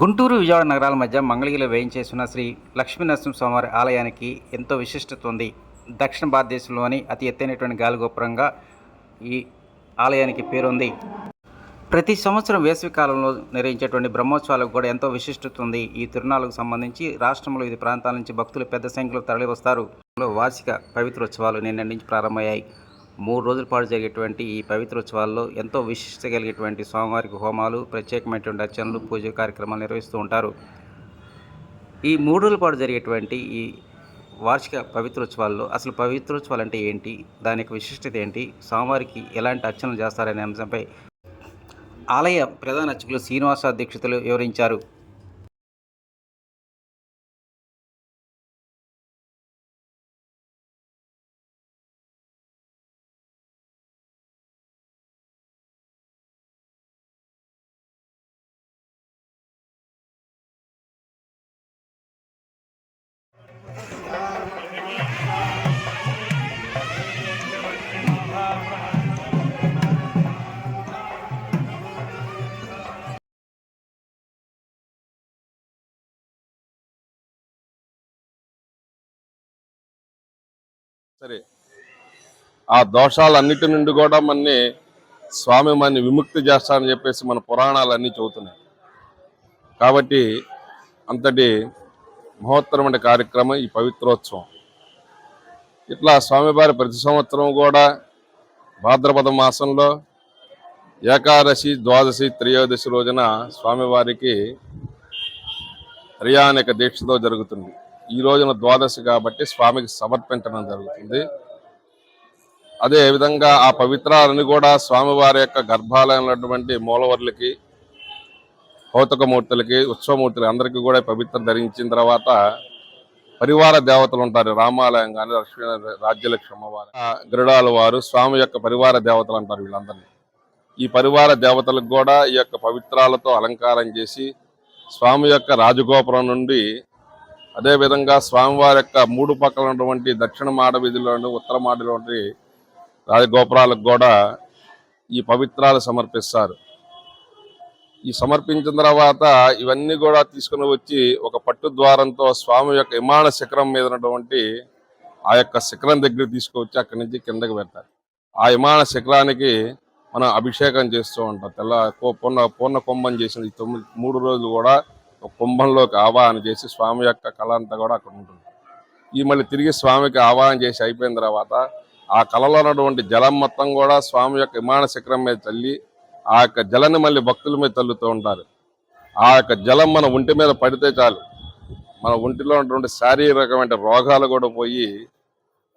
గుంటూరు విజయవాడ నగరాల మధ్య మంగళగిరిలో వేయించేసిన శ్రీ లక్ష్మీ ఆలయానికి ఎంతో విశిష్టత ఉంది. దక్షిణ భారతదేశంలోని అతి ఎత్తైనటువంటి గాలిగోపురంగా ఈ ఆలయానికి పేరుంది. ప్రతి సంవత్సరం వేసవి కాలంలో నిర్వహించేటువంటి బ్రహ్మోత్సవాలకు కూడా ఎంతో విశిష్టత ఉంది. ఈ తిరునాళ్ళకు సంబంధించి రాష్ట్రంలో వివిధ ప్రాంతాల నుంచి భక్తులు పెద్ద సంఖ్యలో తరలివస్తారు. వార్షిక పవిత్రోత్సవాలు నిన్న నుంచి ప్రారంభమయ్యాయి. మూడు రోజుల పాటు జరిగేటువంటి ఈ పవిత్రోత్సవాల్లో ఎంతో విశిష్టత కలిగేటువంటి స్వామివారికి హోమాలు ప్రత్యేకమైనటువంటి అర్చనలు పూజ కార్యక్రమాలు నిర్వహిస్తూ ఉంటారు. ఈ మూడు రోజుల పాటు జరిగేటువంటి ఈ వార్షిక పవిత్రోత్సవాల్లో అసలు పవిత్రోత్సవాలు అంటే ఏంటి? దాని యొక్క విశిష్టత ఏంటి? స్వామివారికి ఎలాంటి అర్చనలు చేస్తారనే అంశంపై ఆలయ ప్రధాన అర్చకులు శ్రీనివాస దీక్షితులు వివరించారు. సరే. ఆ దోషాలన్నిటి నుండి కూడా మనని స్వామి మనని విముక్తి చేస్తానని చెప్పేసి మన పురాణాలన్నీ చెబుతున్నాయి. కాబట్టి అంతటి మహోత్తరమైన కార్యక్రమం ఈ పవిత్రోత్సవం. ఇట్లా స్వామివారి ప్రతి సంవత్సరం కూడా భాద్రపద మాసంలో ఏకాదశి ద్వాదశి త్రయోదశి రోజున స్వామివారికి త్రయానిక దీక్షతో జరుగుతుంది. ఈ రోజున ద్వాదశి కాబట్టి స్వామికి సమర్పించడం జరుగుతుంది. అదే విధంగా ఆ పవిత్రాలని కూడా స్వామివారి యొక్క గర్భాలయంలోటువంటి మూలవర్లకి భౌతికమూర్తులకి ఉత్సవమూర్తులకి అందరికీ కూడా పవిత్ర ధరించిన తర్వాత పరివార దేవతలు ఉంటారు. రామాలయం కానీ లక్ష్మీ రాజ్యలక్ష్మి అమ్మవారు గరుడాల వారు స్వామి యొక్క పరివార దేవతలు అంటారు వీళ్ళందరినీ. ఈ పరివార దేవతలకు కూడా ఈ యొక్క పవిత్రాలతో అలంకారం చేసి స్వామి యొక్క రాజగోపురం నుండి అదేవిధంగా స్వామివారి యొక్క మూడు పక్కల ఉన్నటువంటి దక్షిణ మాడ వీధిలోని ఉత్తర మాడలోని రాజగోపురాలకు కూడా ఈ పవిత్రాలు సమర్పిస్తారు. ఈ సమర్పించిన తర్వాత ఇవన్నీ కూడా తీసుకుని వచ్చి ఒక పట్టు ద్వారంతో స్వామి యొక్క విమాన శిఖరం మీద ఉన్నటువంటి ఆ యొక్క శిఖరం దగ్గర తీసుకువచ్చి అక్కడి నుంచి కిందకి పెడతారు. ఆ విమాన శిఖరానికి మనం అభిషేకం చేస్తూ ఉంటాం. తెల్ల కో- పూర్ణ పూర్ణ కుంభం చేసిన ఈ తొమ్మిది మూడు రోజులు కూడా ఒక కుంభంలోకి ఆవాహన చేసి స్వామి యొక్క కళ అంతా కూడా అక్కడ ఉంటుంది. ఈ మళ్ళీ తిరిగి స్వామికి ఆవాహన చేసి అయిపోయిన తర్వాత ఆ కళలో ఉన్నటువంటి జలం మొత్తం కూడా స్వామి యొక్క విమాన శిఖరం మీద తల్లి ఆ యొక్క జలాన్ని మళ్ళీ భక్తుల మీద తల్లుతూ ఉంటారు. ఆ యొక్క జలం మన ఒంటి మీద పడితే చాలు. మన ఒంటిలో ఉన్నటువంటి శారీరకమైన రోగాలు కూడా పోయి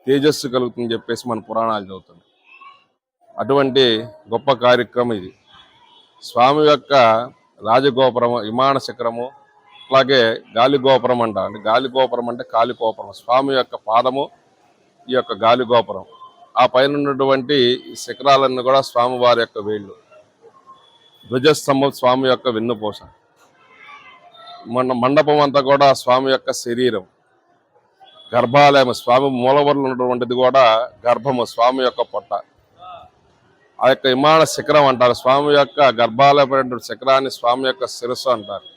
తేజస్సు కలుగుతుందని చెప్పేసి మన పురాణాలు చదువుతుంది అటువంటి గొప్ప కార్యక్రమం ఇది. స్వామి యొక్క రాజగోపురము విమాన శిఖరము అలాగే గాలిగోపురం అంట. అంటే గాలిగోపురం అంటే కాలిగోపురం. స్వామి యొక్క పాదము ఈ యొక్క గాలిగోపురం. ఆ పైన ఉన్నటువంటి శిఖరాలన్నీ కూడా స్వామివారి యొక్క వేళ్ళు. ధ్వజస్తంభం స్వామి యొక్క వెన్నుపూస. మన మండపం అంతా కూడా స్వామి యొక్క శరీరం. గర్భాలయం స్వామి మూలవర్లు ఉన్నటువంటిది కూడా గర్భము స్వామి యొక్క పొట్ట. ఆ యొక్క విమాన శిఖరం అంటారు. స్వామి యొక్క గర్భాలయమైనటువంటి శిఖరాన్ని స్వామి యొక్క శిరస్సు అంటారు.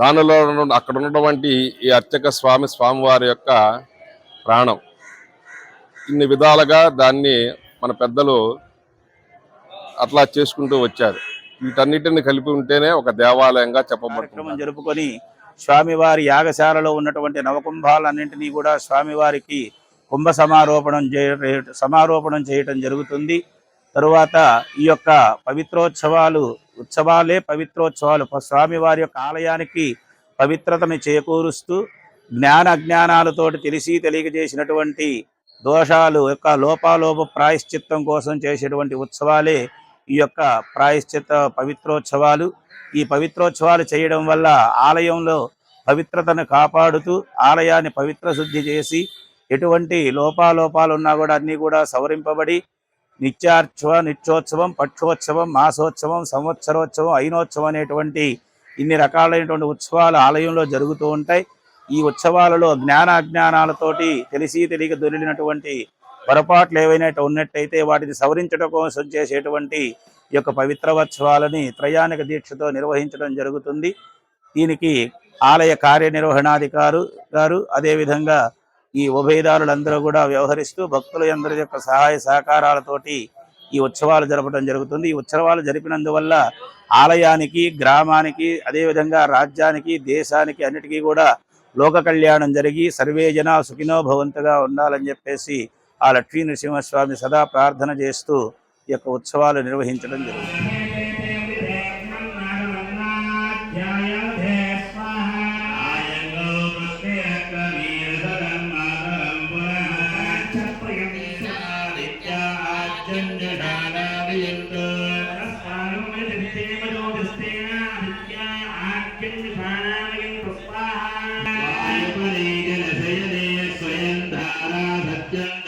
దానిలో అక్కడ ఉన్నటువంటి ఈ అర్చక స్వామి స్వామివారి యొక్క ప్రాణం. ఇన్ని విధాలుగా దాన్ని మన పెద్దలు అట్లా చేసుకుంటూ వచ్చారు. వీటన్నిటిని కలిపి ఉంటేనే ఒక దేవాలయంగా చెప్పబడుతుంది. జరుపుకొని స్వామివారి యాగశాలలో ఉన్నటువంటి నవకుంభాలన్నింటినీ కూడా స్వామివారికి కుంభ సమారోపణం చేయ సమారోపణం చేయటం జరుగుతుంది. తరువాత ఈ యొక్క పవిత్రోత్సవాలు ఉత్సవాలే పవిత్రోత్సవాలు. స్వామివారి యొక్క ఆలయానికి పవిత్రతను చేకూరుస్తూ జ్ఞాన అజ్ఞానాలతోటి తెలిసి తెలియజేసినటువంటి దోషాలు యొక్క లోపాలోప ప్రాయశ్చిత్తం కోసం చేసేటువంటి ఉత్సవాలే ఈ యొక్క ప్రాయశ్చిత్త పవిత్రోత్సవాలు. ఈ పవిత్రోత్సవాలు చేయడం వల్ల ఆలయంలో పవిత్రతను కాపాడుతూ ఆలయాన్ని పవిత్ర శుద్ధి చేసి ఎటువంటి లోపాలోపాలు ఉన్నా కూడా అన్నీ కూడా సవరింపబడి నిత్యార్చవ నిత్యోత్సవం పక్షోత్సవం మాసోత్సవం సంవత్సరోత్సవం అయినోత్సవం అనేటువంటి ఇన్ని రకాలైనటువంటి ఉత్సవాలు ఆలయంలో జరుగుతూ ఉంటాయి. ఈ ఉత్సవాలలో జ్ఞాన అజ్ఞానాలతోటి తెలిసి తెలియక దొరికినటువంటి పొరపాట్లు ఏవైనా ఉన్నట్టయితే వాటిని సవరించడం కోసం చేసేటువంటి ఈ యొక్క పవిత్రవత్సవాలని త్రయానిక దీక్షతో నిర్వహించడం జరుగుతుంది. దీనికి ఆలయ కార్యనిర్వహణాధికారు గారు అదేవిధంగా ఈ ఉభయదారులందరూ కూడా వ్యవహరిస్తూ భక్తుల అందరి యొక్క సహాయ సహకారాలతోటి ఈ ఉత్సవాలు జరపడం జరుగుతుంది. ఈ ఉత్సవాలు జరిపినందువల్ల ఆలయానికి గ్రామానికి అదేవిధంగా రాజ్యానికి దేశానికి అన్నిటికీ కూడా లోక కళ్యాణం జరిగి సర్వే జన సుఖినో భవంతుగా ఉండాలని చెప్పేసి ఆ లక్ష్మీ నరసింహస్వామి సదా ప్రార్థన చేస్తూ ఈ యొక్క ఉత్సవాలు నిర్వహించడం జరుగుతుంది. Yeah.